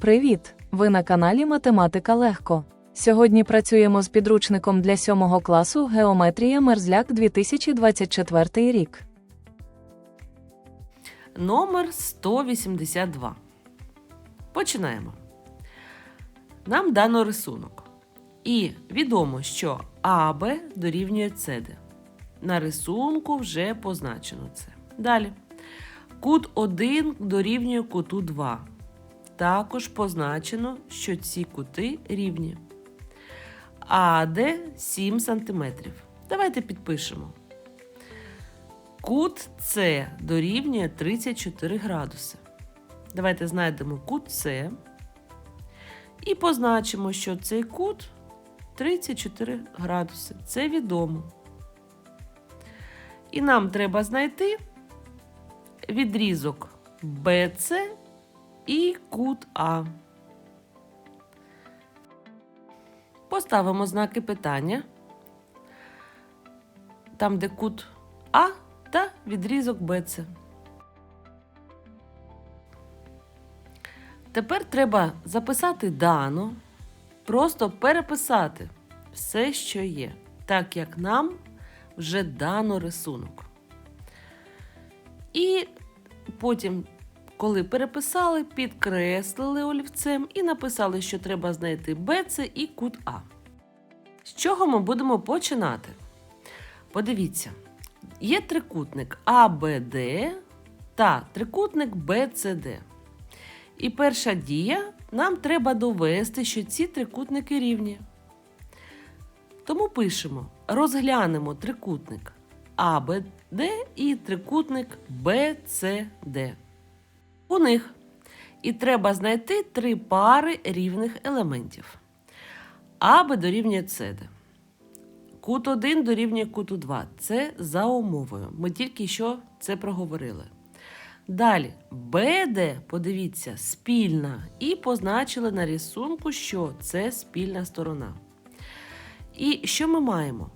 Привіт! Ви на каналі Математика Легко. Сьогодні працюємо з підручником для 7 класу Геометрія Мерзляк 2024 рік. Номер 182. Починаємо. Нам дано рисунок. І відомо, що АБ дорівнює СД. На рисунку вже позначено це. Далі. Кут 1 дорівнює куту 2. Також позначено, що ці кути рівні. АД 7 см. Давайте підпишемо. Кут С дорівнює 34 градуси. Давайте знайдемо кут С і позначимо, що цей кут 34 градуси. Це відомо. І нам треба знайти відрізок BC і кут А. Поставимо знаки питання. Там, де кут А та відрізок BC. Тепер треба записати дано, просто переписати все, що є, так як нам вже дано рисунок. І потім, коли переписали, підкреслили олівцем і написали, що треба знайти BC і кут А. З чого ми будемо починати? Подивіться, є трикутник АБД та трикутник БЦД. І перша дія нам треба довести, що ці трикутники рівні. Тому пишемо: розглянемо трикутник АБД і трикутник БЦД. У них і треба знайти три пари рівних елементів. АБ дорівнює СД. Кут 1 дорівнює куту 2. Це за умовою. Ми тільки що це проговорили. Далі, БД, подивіться, спільна. І позначили на рисунку, що це спільна сторона. І що ми маємо?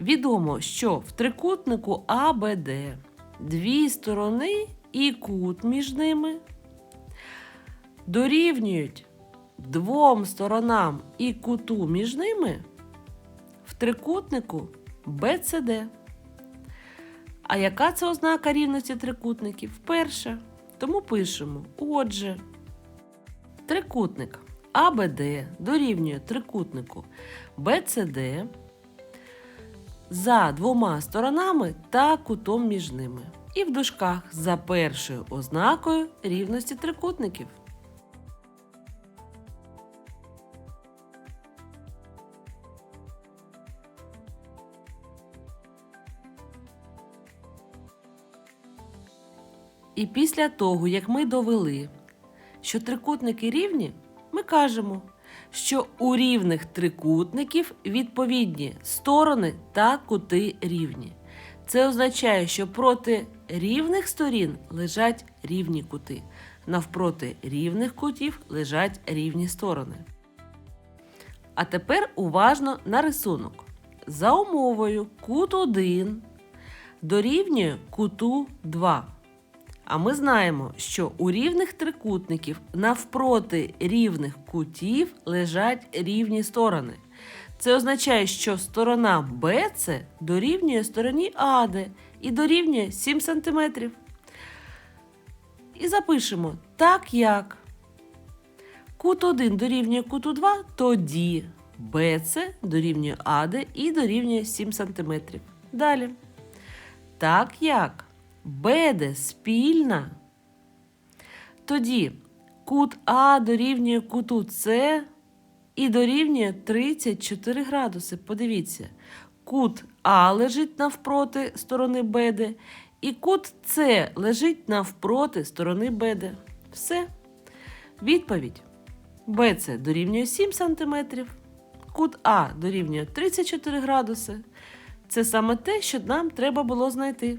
Відомо, що в трикутнику АБД дві сторони і кут між ними дорівнюють двом сторонам і куту між ними в трикутнику БЦД. А яка це ознака рівності трикутників? Перша. Тому пишемо. Отже, трикутник АБД дорівнює трикутнику БЦД за двома сторонами та кутом між ними. І в дужках за першою ознакою рівності трикутників. І після того, як ми довели, що трикутники рівні, ми кажемо, що у рівних трикутників відповідні сторони та кути рівні. Це означає, що проти рівних сторін лежать рівні кути, навпроти рівних кутів лежать рівні сторони. А тепер уважно на рисунок. За умовою кут 1 дорівнює куту 2. А ми знаємо, що у рівних трикутників навпроти рівних кутів лежать рівні сторони. Це означає, що сторона BC дорівнює стороні АД і дорівнює 7 см. І запишемо так як кут 1 дорівнює куту 2, тоді BC дорівнює АД і дорівнює 7 см. Далі. Так як БД спільна, тоді кут А дорівнює куту С і дорівнює 34 градуси. Подивіться, кут А лежить навпроти сторони БД, і кут С лежить навпроти сторони БД. Все. Відповідь. БЦ дорівнює 7 см, кут А дорівнює 34 градуси. Це саме те, що нам треба було знайти.